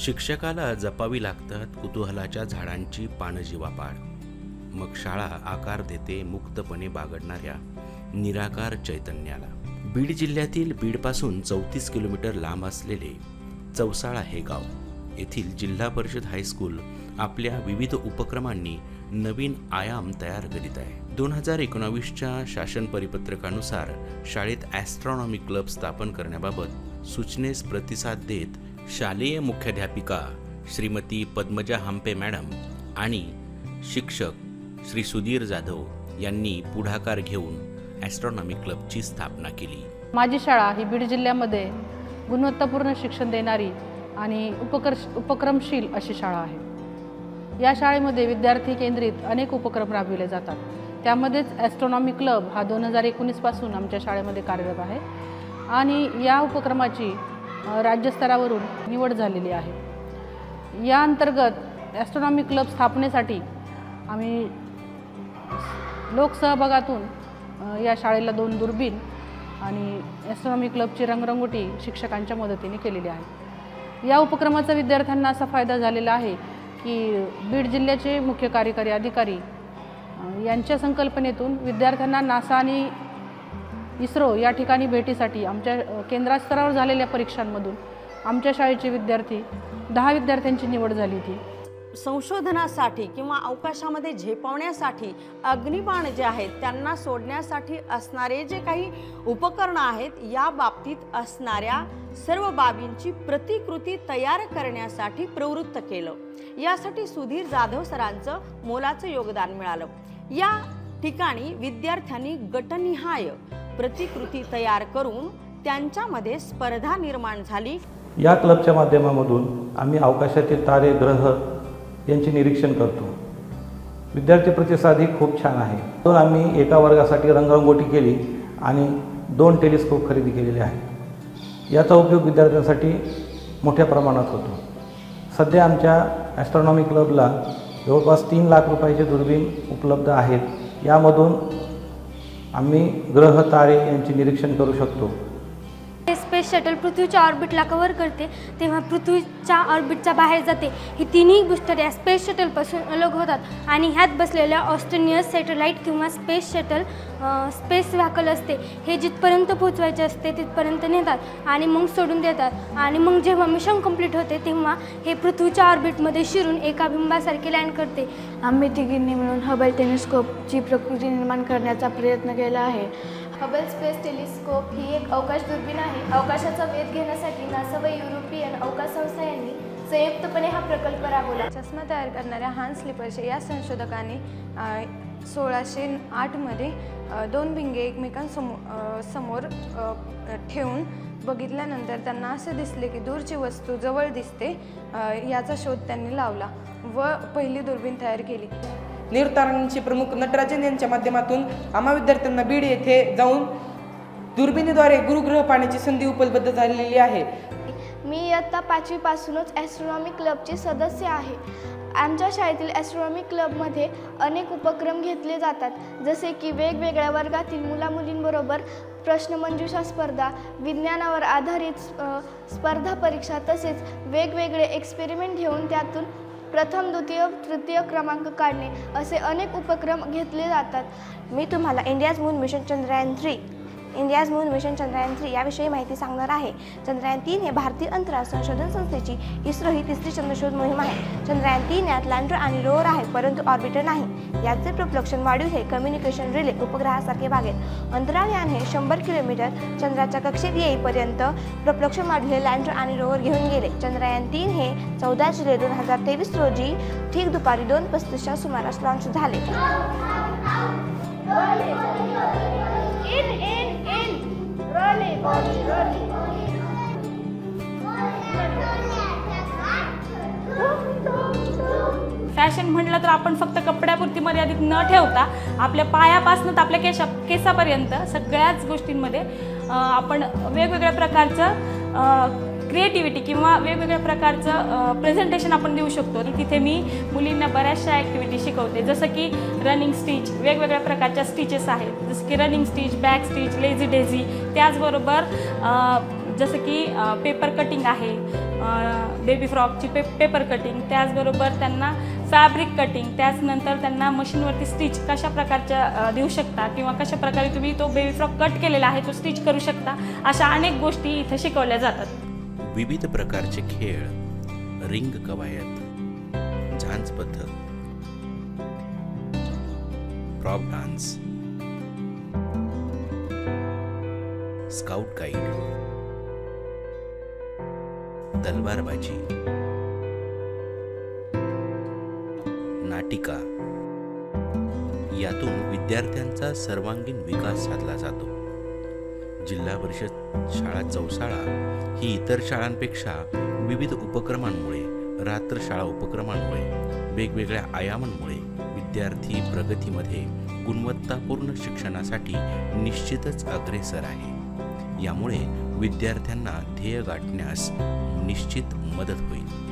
शिक्षकाला जपावी लागतात कुतूहलाच्या झाडांची पानं जीवापाड मग शाळा आकार देते मुक्तपणे बागडणाऱ्या निराकार चैतन्याला. बीड जिल्ह्यातील बीडपासून चौतीस किलोमीटर लांब असलेले चौसाळा हे गाव येथील जिल्हा परिषद हायस्कूल आपल्या विविध उपक्रमांनी नवीन आयाम तयार करीत आहे. दोन हजार एकोणावीसच्या शासन परिपत्रकानुसार शाळेत ॲस्ट्रॉनॉमी क्लब स्थापन करण्याबाबत सूचनेस प्रतिसाद देत शालेय मुख्याध्यापिका श्रीमती पद्मजा हंपे मॅडम आणि शिक्षक श्री सुधीर जाधव यांनी पुढाकार घेऊन ॲस्ट्रॉनॉमी क्लबची स्थापना केली. माझी शाळा ही बीड जिल्ह्यामध्ये गुणवत्तापूर्ण शिक्षण देणारी आणि उपकर उपक्रमशील अशी शाळा आहे. या शाळेमध्ये विद्यार्थी केंद्रित अनेक उपक्रम राबविले जातात. त्यामध्येच ॲस्ट्रॉनॉमी क्लब हा दोन हजार एकोणीसपासून आमच्या शाळेमध्ये कार्यरत आहे. आणि या उपक्रमाची राज्यस्तरावरून निवड झालेली आहे. या अंतर्गत ॲस्ट्रॉनॉमी क्लब स्थापनेसाठी आम्ही लोकसहभागातून या शाळेला दोन दुर्बीण आणि ॲस्ट्रॉनॉमी क्लबची रंगरंगोटी शिक्षकांच्या मदतीने केलेली आहे. या उपक्रमाचा विद्यार्थ्यांना असा फायदा झालेला आहे की बीड जिल्ह्याचे मुख्य कार्यकारी अधिकारी यांच्या संकल्पनेतून विद्यार्थ्यांना नासा आणि इस्रो या ठिकाणी भेटीसाठी आमच्या केंद्रास्तरावर केंद्रस्तरावर झालेल्या परीक्षांमधून आमच्या शाळेचे विद्यार्थी दहा विद्यार्थ्यांची निवड झाली होती. संशोधनासाठी किंवा अवकाशामध्ये झेपवण्यासाठी अग्निबाण जे आहेत त्यांना सोडण्यासाठी असणारे जे काही उपकरणं आहेत या बाबतीत असणाऱ्या सर्व बाबींची प्रतिकृती तयार करण्यासाठी प्रवृत्त केलं. यासाठी सुधीर जाधव सरांचं मोलाचं योगदान मिळालं. या ठिकाणी विद्यार्थ्यांनी गटनिहाय प्रतिकृती तयार करून त्यांच्यामध्ये स्पर्धा निर्माण झाली. या क्लबच्या माध्यमामधून आम्ही अवकाशातील तारे ग्रह यांचे निरीक्षण करतो. विद्यार्थी प्रतिसादही खूप छान आहे. तर आम्ही एका वर्गासाठी रंगरंगोटी केली आणि दोन टेलिस्कोप खरेदी केलेले आहे याचा उपयोग विद्यार्थ्यांसाठी मोठ्या प्रमाणात होतो. सध्या आमच्या ॲस्ट्रॉनॉमी क्लबला जवळपास तीन लाख रुपयाचे दुर्बीण उपलब्ध आहेत. यामधून आम्ही ग्रह तारे यांचे निरीक्षण करू शकतो. स्पेस शटल पृथ्वीच्या ऑर्बिटला कव्हर करते तेव्हा पृथ्वीच्या ऑर्बिटच्या बाहेर जाते. ही तिन्ही बुस्टर या स्पेस शटलपासून अलग होतात आणि ह्यात बसलेल्या ऑस्ट्रेनियस सॅटेलाईट किंवा स्पेस शटल स्पेस व्हॅकल असते. हे जिथपर्यंत पोचवायचे असते तिथपर्यंत नेतात आणि मग सोडून देतात. आणि मग जेव्हा मिशन कंप्लीट होते तेव्हा हे पृथ्वीच्या ऑर्बिटमध्ये शिरून एका बिंबासारखे लँड करते. आम्ही तिघींनी मिळून हबल टेलिस्कोपची प्रकृती निर्माण करण्याचा प्रयत्न केला आहे. हबल स्पेस टेलिस्कोप ही एक अवकाश दुर्बीण आहे. अवकाशाचा वेध घेण्यासाठी नासा व युरोपियन अवकाश संस्था यांनी संयुक्तपणे हा प्रकल्प राबवला. चष्मा तयार करणाऱ्या हान्स स्लिपरचे या संशोधकाने सोळाशे आठमध्ये दोन भिंगे एकमेकांसमोर समोर ठेवून बघितल्यानंतर त्यांना असे दिसले की दूरची वस्तू जवळ दिसते याचा शोध त्यांनी लावला व पहिली दुर्बीण तयार केली. निवृत्तारांचे प्रमुख नटराजन यांच्या माध्यमातून आम्हा विद्यार्थ्यांना बीड येथे जाऊन दुर्बिणीद्वारे गुरुग्रह पाहण्याची संधी उपलब्ध झालेली आहे. मी इयत्ता पाचवीपासूनच ॲस्ट्रॉनॉमी क्लबची सदस्य आहे. आमच्या शाळेतील ॲस्ट्रॉनॉमी क्लबमध्ये अनेक उपक्रम घेतले जातात. जसे की वेगवेगळ्या वर्गातील मुलामुलींबरोबर प्रश्नमंजुषा स्पर्धा विज्ञानावर आधारित स्पर्धा परीक्षा तसेच वेगवेगळे एक्सपेरिमेंट घेऊन त्यातून प्रथम द्वितीय तृतीय क्रमांक काढणे असे अनेक उपक्रम घेतले जातात. मी तुम्हाला India's moon mission Chandrayaan three India's moon mission Chandrayaan three याविषयी माहिती सांगणार आहे. चंद्रयान तीन हे भारतीय अंतराळ संशोधन संस्थेची इस्रो ही तिसरी चंद्रशोध मोहीम आहे. चंद्रयान तीन यात लँडर आणि रोवर आहे परंतु ऑर्बिटर नाही. याचे प्रप्लक्षण वाढीव हे कम्युनिकेशन रिले उपग्रहासारखे भाग अंतराळयान हे शंभर किलोमीटर चंद्राच्या कक्षेत येईपर्यंत प्रप्लक्षण वाढीव हे लँडर आणि रोवर घेऊन गेले. चंद्रयान तीन हे चौदा जुलै दोन हजार तेवीस रोजी ठीक दुपारी दोन पस्तीसच्या सुमारास लॉन्च झाले. फॅशन म्हटलं तर आपण फक्त कपड्यापुरती मर्यादित न ठेवता आपल्या पायापासून तर आपल्या केशा केसापर्यंत सगळ्याच गोष्टींमध्ये आपण वेगवेगळ्या प्रकारचं क्रिएटिव्हिटी किंवा वेगवेगळ्या प्रकारचं प्रेझेंटेशन आपण देऊ शकतो. तिथे मी मुलींना बऱ्याचशा ॲक्टिव्हिटी शिकवते. जसं की रनिंग स्टिच वेगवेगळ्या प्रकारच्या स्टिचेस आहेत. जसं की running stitch back stitch lazy daisy त्याचबरोबर जसं की पेपर कटिंग आहे बेबी फ्रॉकची पे पेपर कटिंग त्याचबरोबर त्यांना फॅब्रिक कटिंग त्याचनंतर त्यांना मशीनवरती स्टिच कशा प्रकारच्या देऊ शकता किंवा कशा प्रकारे तुम्ही तो बेबी फ्रॉक कट केलेला आहे तो स्टिच करू शकता अशा अनेक गोष्टी इथं शिकवल्या जातात. विविध प्रकारचे खेळ रिंग कवायत झांज पद्धत प्रॉप डान्स स्काउट गाईड तलवारबाजी. नाटिका. यातून विद्यार्थ्यांचा सर्वांगीण विकास साधला जातो. जिल्हा परिषद शाळा चौसाळा ही इतर शाळांपेक्षा विविध उपक्रमांमुळे रात्रशाळा उपक्रमांमुळे वेगवेगळ्या आयामांमुळे विद्यार्थी प्रगतीमध्ये गुणवत्तापूर्ण शिक्षणासाठी निश्चितच अग्रेसर आहे. यामुळे विद्यार्थ्यांना ध्येय गाठण्यास निश्चित मदत होईल.